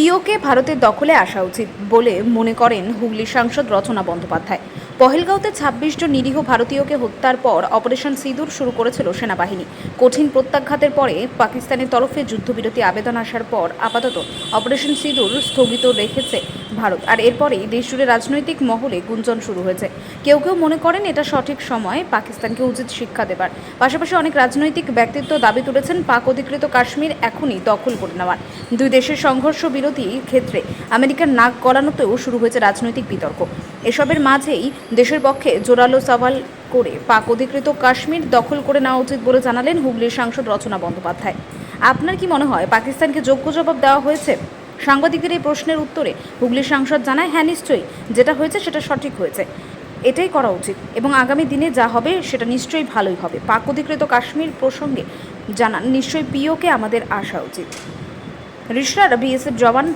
পিওকে ভারতের দখলে আসা উচিত বলে মনে করেন হুগলি সাংসদ রচনা বন্দ্যোপাধ্যায়। পহেলগাঁওতে ছাব্বিশ জন নিরীহ ভারতীয়কে হত্যার পর অপারেশন সিঁদুর শুরু করেছিল সেনাবাহিনী। কঠিন প্রত্যাঘাতের পরে পাকিস্তানের তরফে যুদ্ধবিরতি আবেদন আসার পর আপাতত অপারেশন সিঁদুর স্থগিত রেখেছে ভারত। আর এরপরেই দেশজুড়ে রাজনৈতিক মহলে গুঞ্জন শুরু হয়েছে। কেউ কেউ মনে করেন এটা সঠিক সময় পাকিস্তানকে উচিত শিক্ষা দেবার। পাশাপাশি অনেক রাজনৈতিক ব্যক্তিত্ব দাবি তুলেছেন, পাক অধিকৃত কাশ্মীর এখনই দখল করে নেওয়ার। দুই দেশের সংঘর্ষ বিরতি ক্ষেত্রে আমেরিকার নাক গলানোতেও শুরু হয়েছে রাজনৈতিক বিতর্ক। এসবের মাঝেই দেশের পক্ষে জোরালো সওয়াল করে পাক অধিকৃত কাশ্মীর দখল করে নেওয়া উচিত বলে জানালেন হুগলির সাংসদ রচনা বন্দ্যোপাধ্যায়। আপনার কি মনে হয় পাকিস্তানকে যোগ্য জবাব দেওয়া হয়েছে? সাংবাদিকদের এই প্রশ্নের উত্তরে হুগলির সাংসদ জানায় হ্যাঁ নিশ্চয়ই, যেটা হয়েছে সেটা সঠিক হয়েছে। এটাই করা উচিত এবং আগামী দিনে যা হবে সেটা নিশ্চয়ই ভালোই হবে। পাক অধিকৃত কাশ্মীর প্রসঙ্গে জানান, নিশ্চয়ই পিওকে আমাদের আসা উচিত। রিশরার বিএসএফ জওয়ান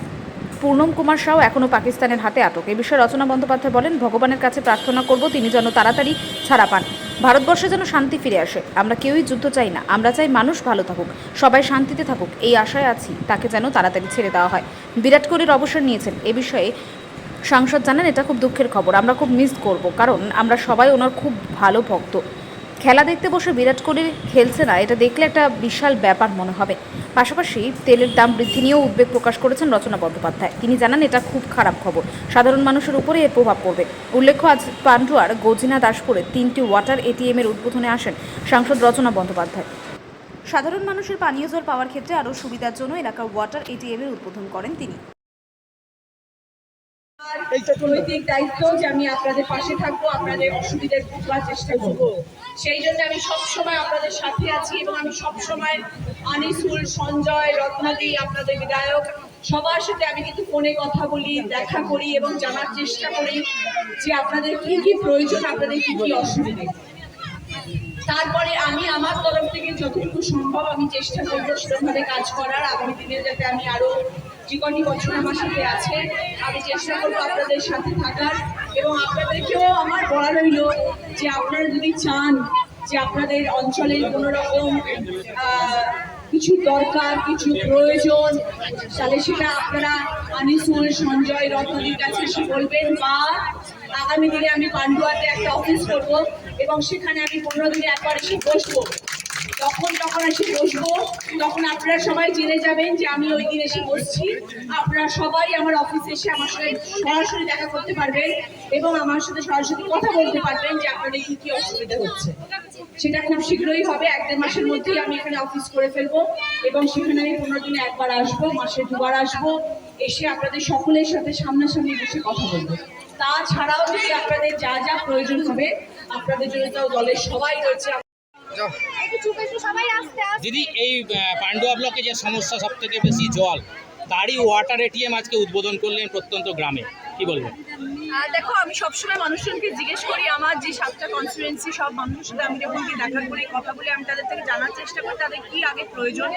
পূর্ণম কুমার সাউ এখনও পাকিস্তানের হাতে আটক। এ বিষয়ে রচনা বন্দ্যোপাধ্যায় বলেন, ভগবানের কাছে প্রার্থনা করব, তিনি যেন তাড়াতাড়ি ছাড়া পান। ভারতবর্ষে যেন শান্তি ফিরে আসে। আমরা কেউই যুদ্ধ চাই না, আমরা চাই মানুষ ভালো থাকুক, সবাই শান্তিতে থাকুক। এই আশায় আছি, তাকে যেন তাড়াতাড়ি ছেড়ে দেওয়া হয়। বিরাট কোহলির অবসর নিয়েছেন। এ বিষয়ে সাংসদ জানান, এটা খুব দুঃখের খবর, আমরা খুব মিস করব, কারণ আমরা সবাই ওনার খুব ভালো ভক্ত। খেলা দেখতে বসে বিরাট কোহলি খেলছে না, এটা দেখলে একটা বিশাল ব্যাপার মনে হবে। পাশাপাশি তেলের দাম বৃদ্ধি নিয়েও উদ্বেগ প্রকাশ করেছেন রচনা বন্দ্যোপাধ্যায়। তিনি জানান, এটা খুব খারাপ খবর। সাধারণ মানুষের উপরে এর প্রভাব পড়বে। উল্লেখ্য, আজ পান্ডুয়ার গজিনা দাসপুরে তিনটি ওয়াটার এটিএম এর উদ্বোধনে আসেন সাংসদ রচনা বন্দ্যোপাধ্যায়। সাধারণ মানুষের পানীয় জল পাওয়ার ক্ষেত্রে আরও সুবিধার জন্য এলাকার ওয়াটার এটিএম এর উদ্বোধন করেন তিনি। নৈতিক দায়িত্ব যে আমি আপনাদের পাশে থাকব, আপনাদের অসুবিধে বুঝবার চেষ্টা করব। সেই জন্য আমি সবসময় আপনাদের সাথে আছি এবং আমি সবসময় আনিসুল, সঞ্জয়, রত্নাদি, আপনাদের বিধায়ক, সবার সাথে আমি কিন্তু ফোনে কথা বলি, দেখা করি এবং জানার চেষ্টা করি যে আপনাদের কি কি প্রয়োজন, আপনাদের কি কি অসুবিধে। তারপরে আমি আমার তরফ থেকে যতটুকু সম্ভব আমি চেষ্টা করব সেরকমভাবে কাজ করার। আগামী দিনে যাতে আমি আরও কটি বছর আমার সাথে আছে। আমি চেষ্টা করব আপনাদের সাথে থাকার। এবং আপনাদেরকেও আমার বলা রইল যে আপনারা যদি চান যে আপনাদের অঞ্চলের কোনো রকম কিছু দরকার, কিছু প্রয়োজন, তাহলে সেটা আপনারা আনিসুল সঞ্জয় রত্নদির কাছে এসে বলবেন বা আগামী দিনে আমি পান্ডুয়াতে একটা অফিস করব এবং সেখানে আমি পনেরো দিনে একবার এসে বসবো। তখন তখন এসে বসবো, তখন আপনারা সবাই জেনে যাবেন যে আমি ওই দিন এসে বসছি। আপনারা সবাই আমার অফিসে এসে আমার সাথে সরাসরি দেখা করতে পারবেন এবং আমার সাথে সরাসরি কথা বলতে পারবেন যে আপনাদের কি কি অসুবিধা হচ্ছে। সেটা খুব শীঘ্রই হবে, এক দেড় মাসের মধ্যেই আমি এখানে অফিস করে ফেলব এবং সেখানে আমি পনেরো দিনে একবার আসব, মাসে দুবার আসব, এসে আপনাদের সকলের সাথে সামনাসামনি বসে কথা বলব। তাছাড়াও যদি আপনাদের যা যা প্রয়োজন হবে, আপনাদের জন্য তো দলের সবাই রয়েছে দিদি এই পান্ডুয়া ব্লকে যে সমস্যা সব থেকে বেশি জল তারই ওয়াটার এটিএম আজকে উদ্বোধন করলেন প্রত্যন্ত গ্রামে। কি বলবেন? দেখো আমি সবসময় মানুষজনকে জিজ্ঞেস করি আমার যে সাতটা কনস্টিটুয়েন্সি সব মানুষের সাথে আমি যখন গিয়ে দেখা করি কথা বলে আমি তাদের থেকে জানার চেষ্টা করি তাদের কি আগে প্রয়োজন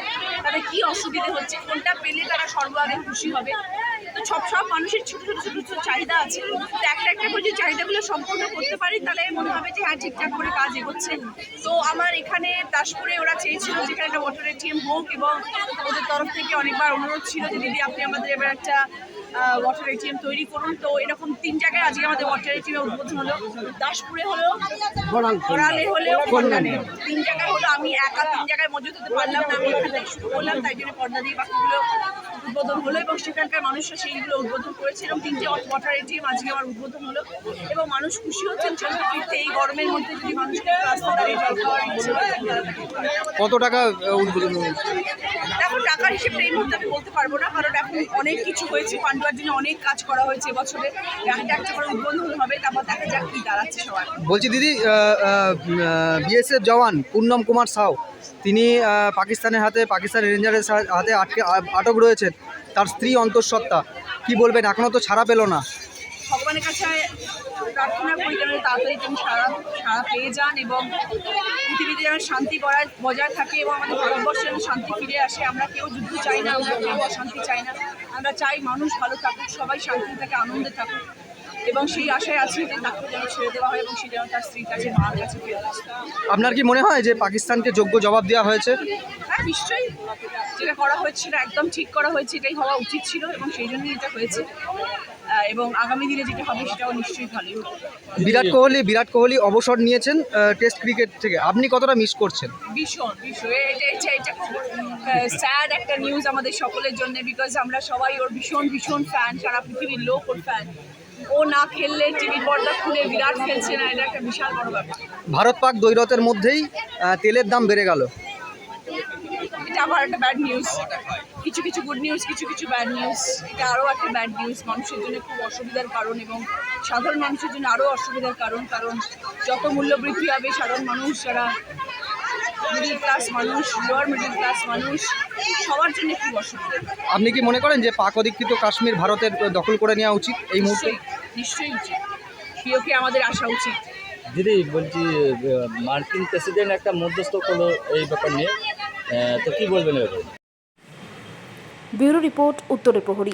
তাদের কি অসুবিধে হচ্ছে কোনটা পেলে তারা সর্বাগে খুশি হবে। তো সব সব মানুষের ছোট ছোট ছোট ছোট চাহিদা আছে। একটা চাহিদাগুলো সম্পূর্ণ করতে পারি তাহলে মনে হবে যে হ্যাঁ ঠিকঠাক করে কাজ এগোচ্ছে। তো আমার এখানে দাসপুরে ওরা চেয়েছিল যেখানে একটা ওয়াটার এটিএম হোক এবং ওদের তরফ থেকে অনেকবার অনুরোধ ছিল যে দিদি আপনি আমাদের এবার একটা ওয়াটার এটিএম তৈরি করুন। তো এরকম তিন জায়গায় আজকে আমাদের ওয়াটার এটিএম উদ্বোধন হলো। দাসপুরে হলো বড়ালে হলেও কল্যাণে তিন জায়গায় হলো আমি একা তিন জায়গায় মজুদ হতে পারলাম না আমি এখান থেকে শুরু করলাম তাই জন্য পর্দা দিয়ে বাকিগুলো উদ্বোধন হলো এবং সেখানকার মানুষরা সেইগুলো উদ্বোধন করেছে এবং তিনটে ওয়াটার এটিএম আজকে আমার উদ্বোধন হলো এবং মানুষ খুশি হচ্ছেন চলতে ফিরতে। এই গরমের মধ্যে যদি মানুষকে রাস্তা দাঁড়িয়ে জল খাওয়ার ইচ্ছে। কত টাকা উদ্বোধন এখন টাকার হিসেবে এই মুহূর্তে আমি বলতে পারব না কারণ এখন অনেক কিছু হয়েছে। পান্ডুয়ার জন্য অনেক কাজ করা হয়েছে এবছরে। একটা একটা করে উদ্বোধন বলছি দিদি বিএসএফ জওয়ান পূর্ণম কুমার সাউ, তিনি পাকিস্তানের হাতে, পাকিস্তানি রেঞ্জারের হাতে আটকে আটক রয়েছেন। তার স্ত্রী অন্তঃসত্ত্বা। কি বলবেন? এখনও তো ছাড়া পেল না। ভগবানের কাছে প্রার্থনা করি যেন তাড়াতাড়ি তিনি সারা সারা পেয়ে যান এবং পৃথিবীতে যেন শান্তি বজায় বজায় থাকে এবং আমাদের ভারতবর্ষে যেন শান্তি ফিরে আসে। আমরা কেউ যুদ্ধ চাই না, আমরা কেউ অশান্তি চাই না। আমরা চাই মানুষ ভালো থাকুক, সবাই শান্তি থাকে, আনন্দে থাকুক। এবং সেই আশায় আছি যে তাকে যেন ছেড়ে দেওয়া হয় এবং সে যেন তার স্ত্রীর কাছে মার কাছে ফেরত আসে আপনার কি মনে হয় যে পাকিস্তানকে যোগ্য জবাব দেওয়া হয়েছে? হ্যাঁ নিশ্চয়ই। যেটা করা হয়েছিল একদম ঠিক করা হয়েছে এটাই হওয়া উচিত ছিল এবং সেই জন্যই এটা হয়েছে। এবং আগামী দিনে যেটা হবে সেটাও নিশ্চয়ই ভালোই হবে বিরাট কোহলি বিরাট কোহলি অবসর নিয়েছেন টেস্ট ক্রিকেট থেকে। আপনি কতটা মিস করছেন? ভীষণ ভীষণ। এটা এটা এটা স্যাড একটা নিউজ আমাদের সকলের জন্য বিকজ আমরা সবাই ওর ভীষণ ভীষণ ফ্যান সারা পৃথিবীর লোক ওর ফ্যান ও না খেললে টিভির পর্দা খুলে বিরাট খেলছে না এটা একটা বিশাল বড় ব্যাপার। ভারত পাক দ্বৈরথের মধ্যেই তেলের দাম বেড়ে গেল। এটা আবার একটা ব্যাড নিউজ কিছু কিছু গুড নিউজ কিছু কিছু ব্যাড নিউজ এটা আরও একটা ব্যাড নিউজ মানুষের জন্য খুব অসুবিধার কারণ এবং সাধারণ মানুষের জন্য আরও অসুবিধার কারণ কারণ যত মূল্য বৃদ্ধি হবে সাধারণ মানুষ যারা মিডিল ক্লাস মানুষ লোয়ার মিডিল ক্লাস মানুষ সবার জন্য খুব অসুবিধা। আপনি কি মনে করেন যে পাক অধিকৃত কাশ্মীর ভারতের দখল করে নেওয়া উচিত এই মুহূর্তে? নিশ্চয়ই উচিত। পিওকে আমাদের আসা উচিত। দিদি বলছি মার্কিন প্রেসিডেন্ট একটা মধ্যস্থ করল এই ব্যাপার নিয়ে। তো কি বলবেন এবার ব্যুরো রিপোর্ট উত্তরের প্রহরী।